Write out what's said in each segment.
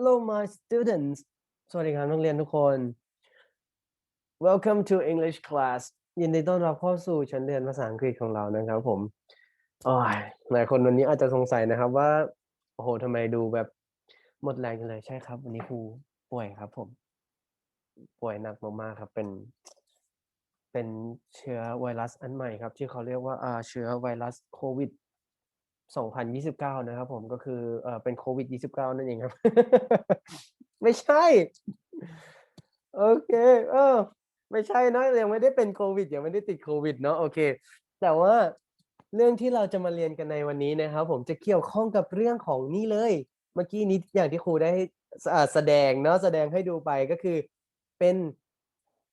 Hello my students สวัสดีครับนักเรียนทุกคน Welcome to English class ยินดีต้อนรับเข้าสู่ชั้นเรียนภาษาอังกฤษของเรานะครับผมโอ้ยหลายคนวันนี้อาจจะสงสัยนะครับว่า โอ้โหทำไมดูแบบหมดแรงจังเลยใช่ครับ วันนี้ครูป่วยครับผม ป่วยหนักมากๆครับ เป็น เป็นเชื้อไวรัสอันใหม่ครับ ที่เขาเรียกว่าอ่าเชื้อไวรัสโควิด 2029 นะครับผมก็คือเออเป็นโควิด 29 นั่นเองครับ ไม่ใช่ โอเค เออ ไม่ใช่นะยังไม่ได้เป็นโควิดยังไม่ได้ติดโควิดเนาะโอเค แต่ว่าเรื่องที่เราจะมาเรียนกันในวันนี้นะครับ ผมจะเกี่ยวข้องกับเรื่องของนี่เลย เมื่อกี้นี้อย่างที่ครูได้แสดงเนาะแสดงให้ดูไปก็คือเป็น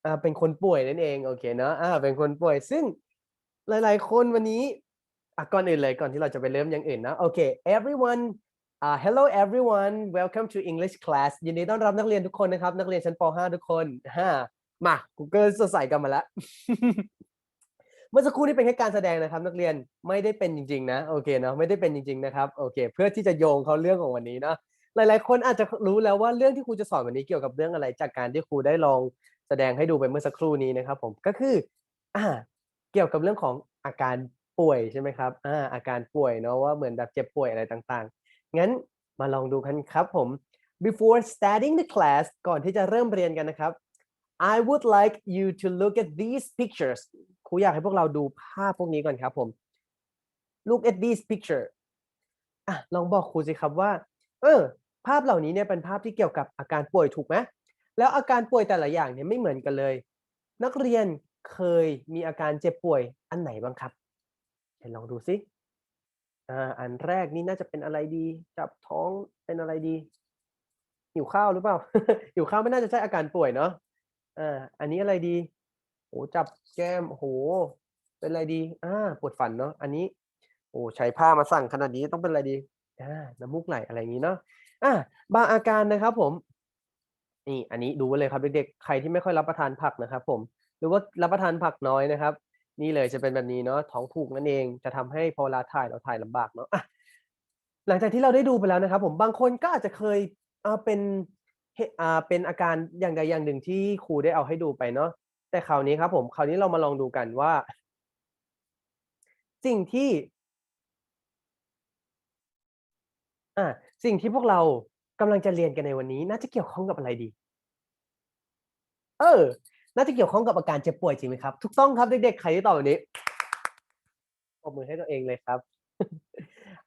อ่าเป็นคนป่วยนั่นเองโอเคเนาะอ่าเป็นคนป่วยซึ่งหลาย ๆ คนวันนี้ อะก่อนอื่นเลยก่อนที่เราจะไปเริ่มอย่างอื่นนะโอเค everyone อ่า hello everyone welcome to English class ยินดีต้อนรับนักเรียนทุกคนนะครับ นักเรียนชั้นป .5 ทุกคนฮ่ามา Google สดใสกันมาแล้ว เมื่อสักครู่นี้เป็นแค่การแสดงนะครับ นักเรียนไม่ได้เป็นจริงๆนะโอเคเนาะไม่ได้เป็นจริงๆนะครับโอเค เพื่อที่จะโยงเขาเรื่องของวันนี้เนาะหลายๆ คนอาจจะรู้แล้วว่าเรื่องที่ครูจะสอนวันนี้เกี่ยวกับเรื่องอะไรจากการที่ครูได้ลองแสดงให้ดูไปเมื่อสักครู่นี้นะครับ ผมก็คืออ่าเกี่ยวกับเรื่องของอาการ ป่วยใช่ไหมครับอ่าอาการป่วยเนาะว่าเหมือนแบบเจ็บป่วยอะไรต่างๆ งั้นมาลองดูกันครับผม before starting the class ก่อนที่จะเริ่มเรียนกันนะครับ I would like you to look at these pictures ครูอยากให้พวกเราดูภาพพวกนี้ก่อนครับผม look at these picture อะลองบอกครูสิครับว่า เออ ภาพเหล่านี้เนี่ยเป็นภาพที่เกี่ยวกับอาการป่วยถูกไหมแล้วอาการป่วยแต่ละอย่างเนี่ยไม่เหมือนกันเลย นักเรียนเคยมีอาการเจ็บป่วยอันไหนบ้างครับ นลองดูสิอ่าอันแรกนี่น่าจะเป็นอะไรดี จับท้องเป็นอะไรดีหิวข้าวหรือเปล่าหิวข้าวไม่น่าจะใช่อาการป่วยเนาะอ่าอันนี้อะไรดีโอ้จับแก้มโอ้โหเป็นอะไรดีอ่าปวดฟันเนาะอันนี้ โอ้ใช้ผ้ามาสั่งขนาดนี้ต้องเป็นอะไรดีอ่าน้ำมูกไหลอะไรอย่างนี้เนาะอ่าบางอาการนะครับผมนี่อันนี้ดูไว้เลยครับเด็กๆใครที่ไม่ค่อยรับประทานผักนะครับ ผม หรือว่ารับประทานผักน้อยนะครับ นี่เลยจะเป็นแบบนี้เนาะท้องผูกนั่นเองจะทำให้พอเวลาถ่ายเราถ่ายลำบากเนาะะหลังจากที่เราได้ดูไปแล้วนะครับ ผมบางคนก็อาจจะเคยอ่าเป็นเอ่าเป็นอาการอย่างใดอย่างหนึ่งที่ครูได้เอาให้ดูไปเนาะแต่คราวนี้ครับ ผมคราวนี้เรามาลองดูกันว่า สิ่งที่อ่าสิ่งที่พวกเรากำลังจะเรียนกันในวันนี้ น่าจะเกี่ยวข้องกับอะไรดี เออ น่าจะเกี่ยวข้องกับอาการเจ็บป่วยจริงไหมครับ ถูกต้องครับเด็กๆ ใครที่ตอบแบบนี้ปรบมือให้ตัวเองเลยครับ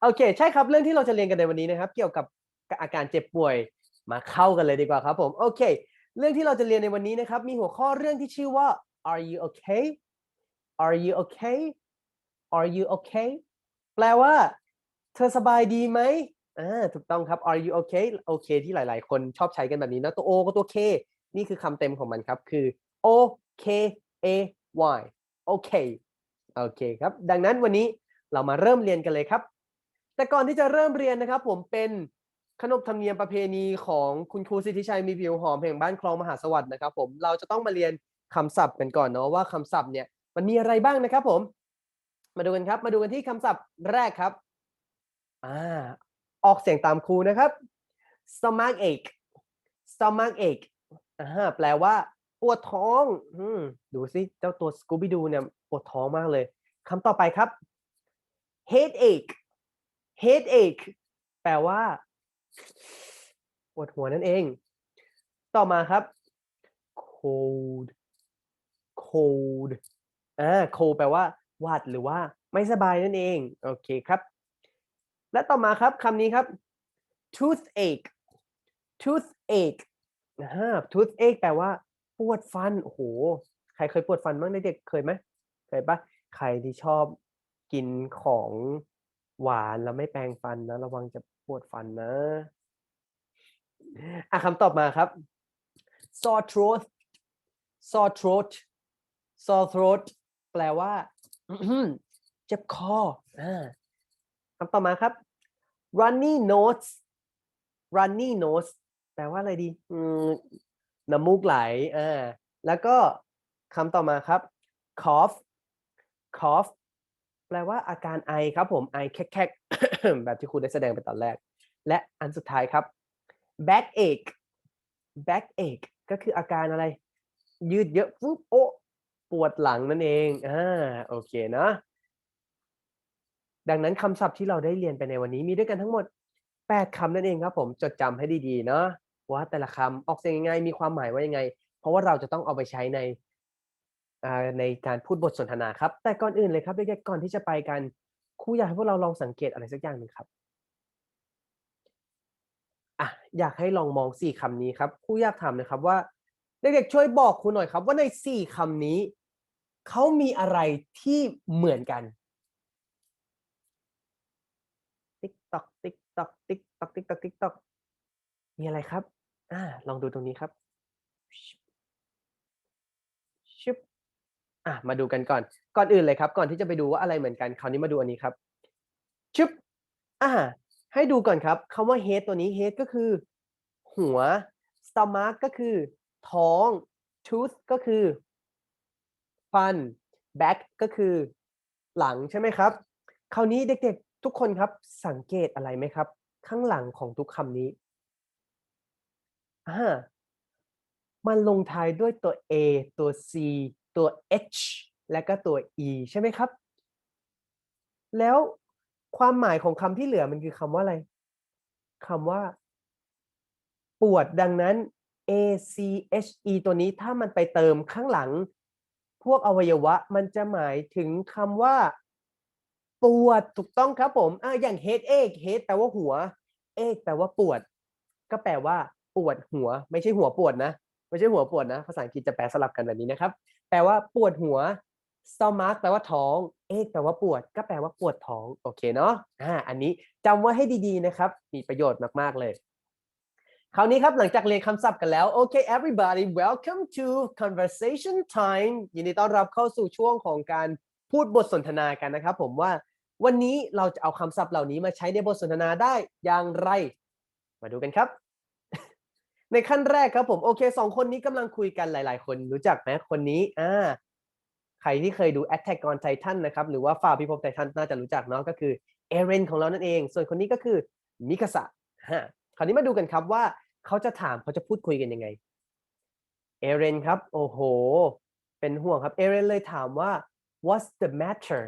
โอเค ใช่ครับ เรื่องที่เราจะเรียนกันในวันนี้นะครับ เกี่ยวกับอาการเจ็บป่วย มาเข้ากันเลยดีกว่าครับผม โอเค เรื่องที่เราจะเรียนในวันนี้นะครับ มีหัวข้อเรื่องที่ชื่อว่า are you okay are you okay are you okay แปลว่า เธอสบายดีไหมอ่า ถูกต้องครับ are you okay โอเคที่หลาย ๆ คนชอบใช้กันแบบนี้นะ ตัว o ก็ตัว k นี่คือคำเต็มของมันครับ คือ o k a y โอเคโอเคครับ ดังนั้นวันนี้เรามาเริ่มเรียนกันเลยครับ แต่ก่อนที่จะเริ่มเรียนนะครับ ผมเป็นขนบธรรมเนียมประเพณีของคุณครูสิทธิชัยมีผิวหอมแห่งบ้านคลองมหาสวัสดิ์นะครับ ผมเราจะต้องมาเรียนคำศัพท์กันก่อนเนาะว่าคำศัพท์เนี่ยมันมีอะไรบ้างนะครับ ผม มาดูกันครับ มาดูกันที่คำศัพท์แรกครับอ่าออกเสียงตามครูนะครับ stomach ache stomach ache อ่าแปลว่า ปวดท้อง อืม ดูสิเจ้าตัว Scooby Doo เนี่ยปวดท้องมากเลยคำต่อไปครับ headache headache แปลว่า ปวดหัวนั่นเอง ต่อมาครับ cold cold อ่า cold แปลว่าหวัดหรือว่า ไม่สบายนั่นเอง โอเคครับ และต่อมาครับคำนี้ครับ toothache toothache นะฮะ toothache แปลว่า ปวดฟัน โอ้โห ใครเคยปวดฟันบ้างเด็กๆเคยไหมเคยปะใครที่ชอบกินของหวานแล้วไม่แปรงฟันนะ ระวังจะปวดฟันนะ อะคำตอบมาครับ sore throat sore throat sore throat แปลว่าเจ็บคออ่าคำต่อมาครับ runny nose runny nose แปลว่าอะไรดีอื น้ำมูกไหลอ่าแล้วก็คำต่อมาครับ cough cough แปลว่าอาการไอครับผมไอแคกๆแบบที่ครูได้แสดงไปตอนแรก และอันสุดท้ายครับ backache backache ก็คืออาการอะไร ยืดเยอะฟุ๊บโอะปวดหลังนั่นเองอ่าโอเคเนาะดังนั้นคำศัพท์ที่เราได้เรียนไปในวันนี้มีด้วยกันทั้งหมด 8คำนั่นเองครับผมจดจำให้ดีๆเนาะ ว่าแต่ละคำออกเสียงยังไงมีความหมายว่ายังไง เพราะว่าเราจะต้องเอาไปใช้ในในการพูดบทสนทนาครับ แต่ก่อนอื่นเลยครับเด็กๆก่อนที่จะไปกันครูอยากให้พวกเราลองสังเกตอะไรสักอย่างหนึ่งครับอะอยากให้ลองมองสี่คำนี้ครับครูอยากถามนะครับว่าเด็กๆช่วยบอกครูหน่อยครับ ว่าในสี่คำนี้เขามีอะไรที่เหมือนกันติ๊กตอกติ๊กตอกติ๊กตอกติ๊กตอกติ๊กตอกมีอะไรครับ อ่า ลองดูตรงนี้ครับชึบอะมาดูกันก่อน ก่อนอื่นเลยครับ ก่อนที่จะไปดูว่าอะไรเหมือนกันคราวนี้มาดูอันนี้ครับชึบอ่าให้ดูก่อนครับคำว่า head ตัวนี้ head ก็คือ หัว stomach ก็คือ ท้อง tooth ก็คือฟัน back ก็คือ หลังใช่ไหมครับ คราวนี้เด็กๆ ทุกคนครับสังเกตอะไรไหมครับ ข้างหลังของทุกคำนี้ อ่ามันลงท้ายด้วยตัว A ตัว C ตัว H และก็ตัว E ใช่ไหมครับ แล้วความหมายของคำที่เหลือมันคือคำว่าอะไรคำว่า ปวดดังนั้น A C H E ตัวนี้ถ้ามันไปเติมข้างหลัง พวกอวัยวะมันจะหมายถึงคำว่า ปวดถูกต้องครับผมออย่าง headache head แปลว่าหัว ache แปลว่าปวด ก็แปลว่า ปวดหัว ไม่ใช่หัวปวดนะ ไม่ใช่หัวปวดนะ ภาษาอังกฤษจะแปลสลับกันแบบนี้นะครับ แปลว่าปวดหัว stomach แปลว่าท้อง ache แปลว่าปวด ก็แปลว่าปวดท้อง โอเคเนาะ อ่า อันนี้จำไว้ให้ดีๆนะครับ มีประโยชน์มากๆเลยคราวนี้ครับหลังจากเรียนคำศัพท์กันแล้วโอเค everybody welcome to conversation time ยินดีต้อนรับเข้าสู่ช่วงของการพูดบทสนทนากันนะครับ ผมว่าวันนี้เราจะเอาคำศัพท์เหล่านี้มาใช้ในบทสนทนาได้อย่างไร มาดูกันครับ ในขั้นแรกครับผมโอเคสองคนนี้กำลังคุยกันหลาย ๆ คนรู้จักไหมคนนี้อ่าใครที่เคยดู Attack on Titan นะครับ หรือว่าฝ่าพิภพไททันน่าจะรู้จักเนาะก็คือเอเรนของเรานั่นเอง ส่วนคนนี้ก็คือมิคาสะฮะคราวนี้มาดูกันครับว่าเขาจะถามเขาจะพูดคุยกันยังไงเอเรนครับ โอ้โห เป็นห่วงครับเอเรนเลยถามว่า what's the matter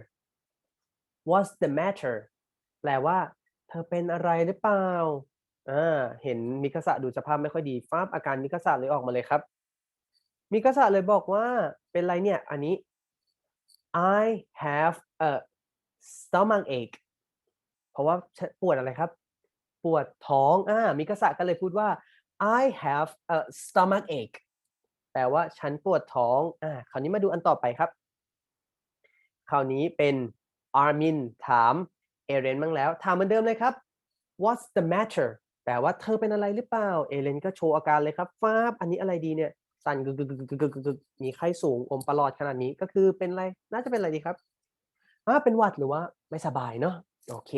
what's the matter แปลว่า เธอเป็นอะไรหรือเปล่า อ่าเห็นมิคาสะดูสภาพไม่ค่อยดีฟ้าอาการมิคาสะเลยออกมาเลยครับ มิคาสะเลยบอกว่าเป็นไรเนี่ย อันนี้ I have a stomach ache เพราะว่าปวดอะไรครับ ปวดท้องอ่ามิคาสะก็เลยพูดว่า I have a stomach ache แปลว่าฉันปวดท้องอ่าคราวนี้มาดูอันต่อไปครับ คราวนี้เป็นอาร์มินถามเอเรนบ้างแล้ว ถามเหมือนเดิมเลยครับ what's the matter แปลว่าเธอเป็นอะไรหรือเปล่า เอเรนก็โชว์อาการเลยครับฟ้าบอันนี้อะไรดีเนี่ย สั่นกึกกึกกึกกึกกึกกึกมีไข้สูงอมประหลอดขนาดนี้ก็คือเป็นอะไร น่าจะเป็นอะไรดีครับอ่าเป็นหวัดหรือว่าไม่สบายเนาะโอเค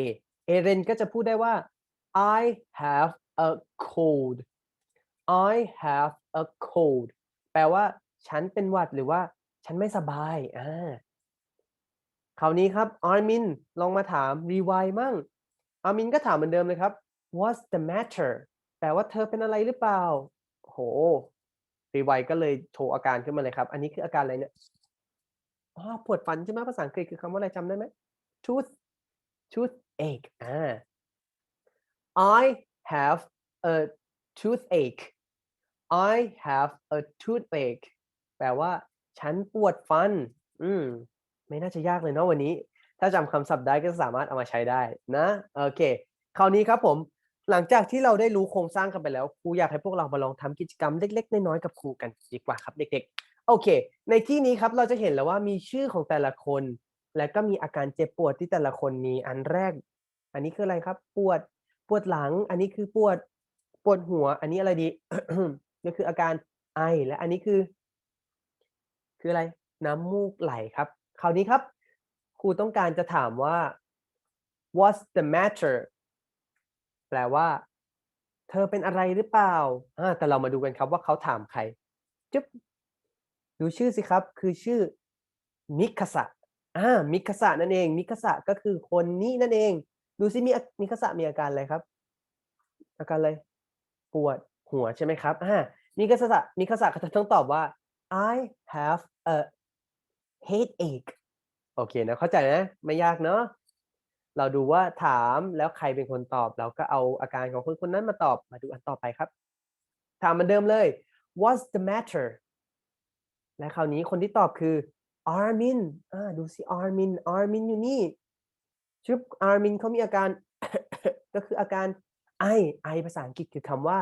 เอเรนก็จะพูดได้ว่า I have a cold I have a cold แปลว่าฉันเป็นหวัดหรือว่า ฉันไม่สบายอ่าคราวนี้ครับอาร์มินลองมาถามรีไวมั่งอาร์มินก็ถามเหมือนเดิมเลยครับ what's the matter แปลว่าเธอเป็นอะไรหรือเปล่า โหรีไวก็เลยโชว์อาการขึ้นมาเลยครับ อันนี้คืออาการอะไรเนี่ยอ๋อปวดฟันใช่ไหมภาษาอังกฤษคือคำว่าอะไรจำได้ไหม tooth toothache อ่า I have a toothache I have a toothache แปลว่า ฉันปวดฟัน อืม ไม่น่าจะยากเลยเนาะวันนี้ ถ้าจำคำศัพท์ได้ก็สามารถเอามาใช้ได้นะ โอเค คราวนี้ครับผม หลังจากที่เราได้รู้โครงสร้างกันไปแล้วครูอยากให้พวกเรามาลองทำกิจกรรมเล็ก ๆ น้อยๆกับครูกันดีกว่าครับ เด็ก ๆ โอเค ในที่นี้ครับเราจะเห็นแล้วว่ามีชื่อของแต่ละคน และก็มีอาการเจ็บปวดที่แต่ละคนมีอันแรก อันนี้คืออะไรครับ ปวดปวดหลัง อันนี้คือปวดปวดหัว อันนี้อะไรดีก็คืออาการไอและอันนี้คือ คืออะไร น้ำมูกไหลครับ คราวนี้ครับครูต้องการจะถามว่า what's the matter แปลว่า เธอเป็นอะไรหรือเปล่าอ่าแต่เรามาดูกันครับว่าเขาถามใครจึ๊บดูชื่อสิครับ คือชื่อมิคาสะอ่ามิคาสะนั่นเอง มิคาสะก็คือคนนี้นั่นเอง ดูสิมีมิคาสะมีอาการอะไรครับ อาการอะไรปวดหัวใช่ไหมครับอ่ามีกษัตริย์มีกษัตริย์ก็จะต้องตอบว่า I have a headache โอเคนะเข้าใจนะ ไม่ยากเนาะ เราดูว่าถามแล้วใครเป็นคนตอบ เราก็เอาอาการของคนคนนั้นมาตอบมาดูอันต่อไปครับ ถามเหมือนเดิมเลย What's the matter และคราวนี้คนที่ตอบคือ Armin อ่าดูสิ Armin Armin อยู่นี่ชึบ Armin เขามีอาการ ก็คืออาการไอไอภาษาอังกฤษคือคำว่า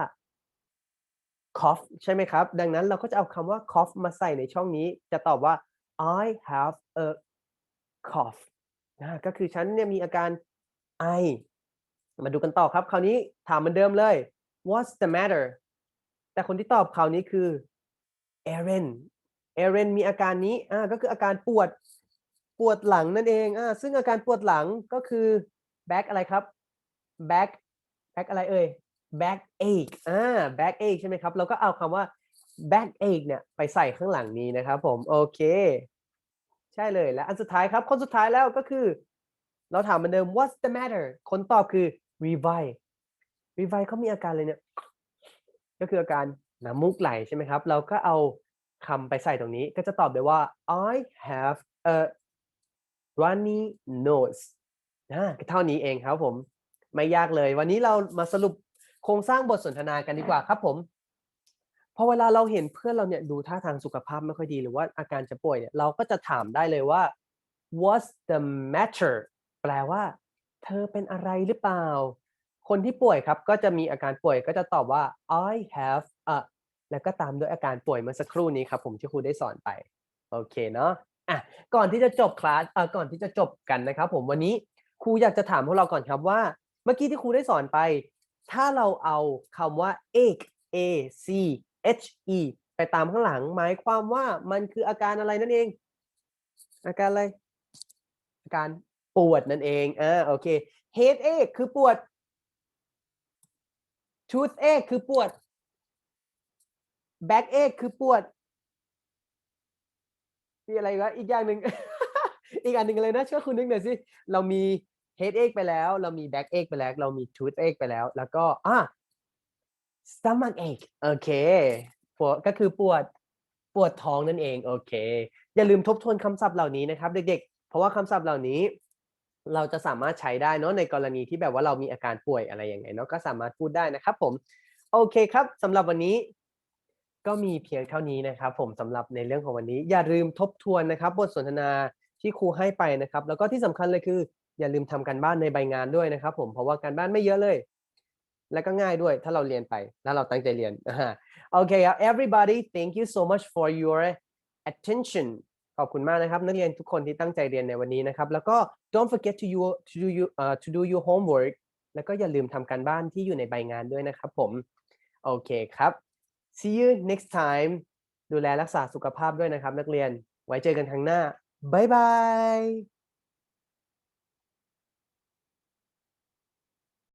cough ใช่ไหมครับ ดังนั้นเราก็จะเอาคำว่า cough มาใส่ในช่องนี้ จะตอบว่า I have a cough นะก็คือฉันเนี่ยมีอาการไอ มาดูกันต่อครับ คราวนี้ถามเหมือนเดิมเลย What's the matter แต่คนที่ตอบคราวนี้คือ Aaron Aaron มีอาการนี้อ่าก็คืออาการปวดปวดหลังนั่นเองอ่าซึ่งอาการปวดหลังก็คือ back อะไรครับ back back อะไรเอ่ย back ache อ่า back ache ใช่ไหมครับ เราก็เอาคำว่า back ache เนี่ยไปใส่ข้างหลังนี้นะครับผม โอเค ใช่เลยและอันสุดท้ายครับคนสุดท้ายแล้วก็คือ เราถามเหมือนเดิม what's the matter คนตอบคือ revive revive เขามีอาการเลยเนี่ย ก็คืออาการน้ำมูกไหลใช่ไหมครับ เราก็เอาคำไปใส่ตรงนี้ ก็จะตอบได้ว่า I have a runny nose นะเท่านี้เองครับผม ไม่ยากเลย วันนี้เรามาสรุปโครงสร้างบทสนทนากันดีกว่าครับผม อเวลาเราเห็นเพื่อนเราเนี่ยดูท่าทางสุขภาพไม่ค่อยดีหรือว่าอาการจะป่วยเนี่ยเราก็จะถามได้เลยว่า what's the matter แปลว่า เธอเป็นอะไรหรือเปล่า คนที่ป่วยครับก็จะมีอาการป่วยก็จะตอบว่า I have a แล้วก็ตามด้วยอาการป่วยเมื่อสักครู่นี้ครับ ผมที่ครูได้สอนไป โอเคเนาะอะก่อนที่จะจบคลาสอ่อก่อนที่จะจบกันนะครับ ผมวันนี้ครูอยากจะถามพวกเราก่อนครับว่า เมื่อกี้ที่ครูได้สอนไป ถ้าเราเอาคำว่า ache a c h e ไปตามข้างหลัง หมายความว่ามันคืออาการอะไรนั่นเอง อาการอะไร อาการปวดนั่นเองอ่าโอเค headache คือปวด toothache คือปวด backache คือปวดมีอะไรวะอีกอย่างหนึ่ง อีกอันหนึ่งเลยนะช่วยคุณนึกหน่อยสิ เรามี headache ไปแล้ว เรามี backache ไปแล้ว เรามี toothache ไปแล้ว แล้วก็อะ stomach ache โอเคปวดก็คือปวดปวดท้องนั่นเอง โอเค อย่าลืมทบทวนคำศัพท์เหล่านี้นะครับ เด็กๆ เพราะว่าคำศัพท์เหล่านี้ เราจะสามารถใช้ได้เนาะในกรณีที่แบบว่าเรามีอาการป่วยอะไรอย่างไงเนาะก็สามารถพูดได้นะครับ ผม โอเคครับสำหรับวันนี้ก็มีเพียงเท่านี้นะครับ ผมสำหรับในเรื่องของวันนี้ อย่าลืมทบทวนนะครับ บทสนทนาที่ครูให้ไปนะครับ แล้วก็ที่สำคัญเลยคือ อย่าลืมทำการบ้านในใบงานด้วยนะครับ ผมเพราะว่าการบ้านไม่เยอะเลย และก็ง่ายด้วยถ้าเราเรียนไปแล้วเราตั้งใจเรียนโอเคครับ everybody thank you so much for your attention ขอบคุณมากนะครับนักเรียนทุกคนที่ตั้งใจเรียนในวันนี้นะครับ แล้วก็ don't forget to you to do you uh, to do your homework แล้วก็อย่าลืมทำการบ้านที่อยู่ในใบงานด้วยนะครับผมโอเคครับ see you next time ดูแลรักษาสุขภาพด้วยนะครับ นักเรียนไว้เจอกันครั้งหน้า บ๊ายบาย